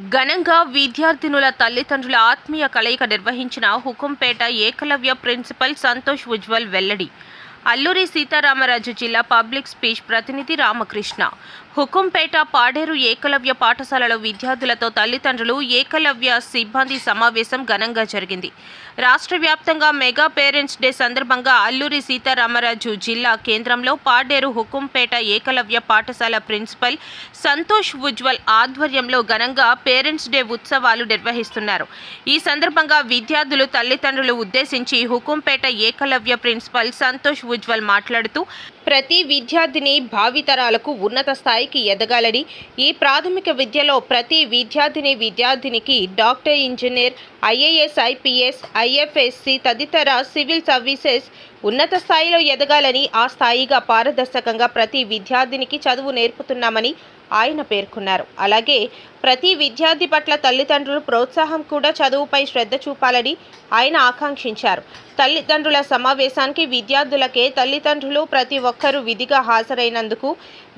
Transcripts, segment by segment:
ఘనంగా విద్యార్థినుల తల్లిదండ్రుల ఆత్మీయ కలయిక నిర్వహించిన హుకుంపేట ఏకలవ్య ప్రిన్సిపల్ సంతోష్ ఉజ్వల్ వెల్లడి. అల్లూరి సీతారామరాజు జిల్లా పబ్లిక్ స్పీచ్ ప్రతినిధి రామకృష్ణ. హుకుంపేట పాడేరు ఏకలవ్య పాఠశాలలో విద్యార్థులతో తల్లిదండ్రులు ఏకలవ్య సిబ్బంది సమావేశం ఘనంగా జరిగింది. రాష్ట్ర వ్యాప్తంగా మెగా పేరెంట్స్ డే సందర్భంగా అల్లూరి సీతారామరాజు జిల్లా కేంద్రంలో పాడేరు హుకుంపేట ఏకలవ్య పాఠశాల ప్రిన్సిపల్ సంతోష్ ఉజ్వల్ ఆధ్వర్యంలో ఘనంగా పేరెంట్స్ డే ఉత్సవాలు నిర్వహిస్తున్నారు. ఈ సందర్భంగా విద్యార్థులు తల్లిదండ్రులు ఉద్దేశించి హుకుంపేట ఏకలవ్య ప్రిన్సిపల్ సంతోష్ ఉజ్వల్ మాట్లాడుతూ ప్రతి విద్యార్థిని భావితరాలకు ఉన్నత స్థాయికి ఎదగాలని ఈ ప్రాథమిక విద్యలో ప్రతి విద్యార్థిని విద్యార్థినికి doctor engineer IAS IPS IFSC తదితర సివిల్ సర్వీసెస్ ఉన్నత స్థాయిలో ఎదగాలని ఆ స్థాయిగా పారదర్శకంగా ప్రతి విద్యార్థినికి చదువు నేర్పుతున్నామని ఆయన పేర్కొన్నారు. అలాగే ప్రతి విద్యార్థి పట్ల తల్లిదండ్రులు ప్రోత్సాహం కూడా చదువుపై శ్రద్ధ చూపాలని ఆయన ఆకాంక్షించారు. తల్లిదండ్రుల సమావేశానికి విద్యార్థులకే తల్లిదండ్రులు ప్రతి ఒక్కరూ విధిగా హాజరైనందుకు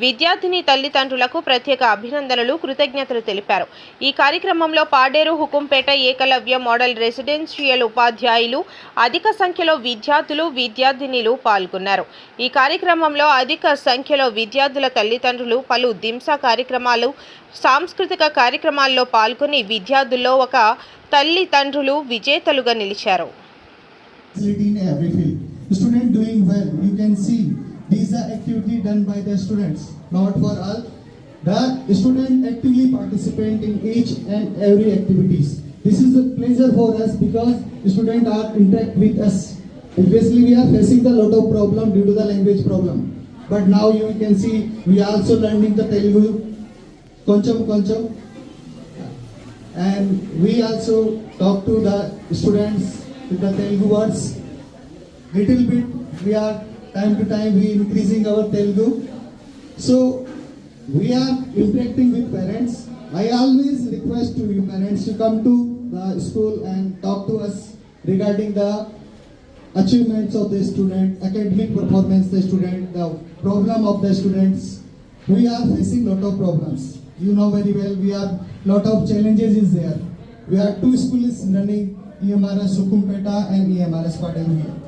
విద్యార్థిని తల్లిదండ్రులకు ప్రత్యేక అభినందనలు కృతజ్ఞతలు తెలిపారు. ఈ కార్యక్రమంలో పాడేరు హుకుంపేట ఏకలవ్య మోడల్ రెసిడెన్షియల్ ఉపాధ్యాయులు అధిక సంఖ్యలో విద్యార్థులు విద్యార్థినిలు పాల్గొన్నారు. ఈ కార్యక్రమంలో అధిక సంఖ్యలో విద్యార్థుల తల్లిదండ్రులు పలు దింసా కార్యక్రమాలు సాంస్కృతిక కార్యక్రమాల్లో పాల్గొని విద్యార్థుల్లో ఒక తల్లి తండ్రులు విజేతలుగా నిలిచారు. Student doing well, you can see these are activity done by the students, not for all. The student actively participate in each and every activities. This is a pleasure for us because students are interact with us. Obviously, we are facing a lot of problem due to the language problem. But now you can see we are also learning the Telugu, koncham koncham, and we also talk to the students with the Telugu words. Little bit we are time to time we increasing our Telugu. So we are interacting with parents. I always request to you parents to come to the school and talk to us regarding the achievements of the student, academic performance the student, the problem of the students. We are facing lot of problems. You know very well, we are lot of challenges is there. We are two schools running, EMRS Sukumpeta and EMRS Patel here.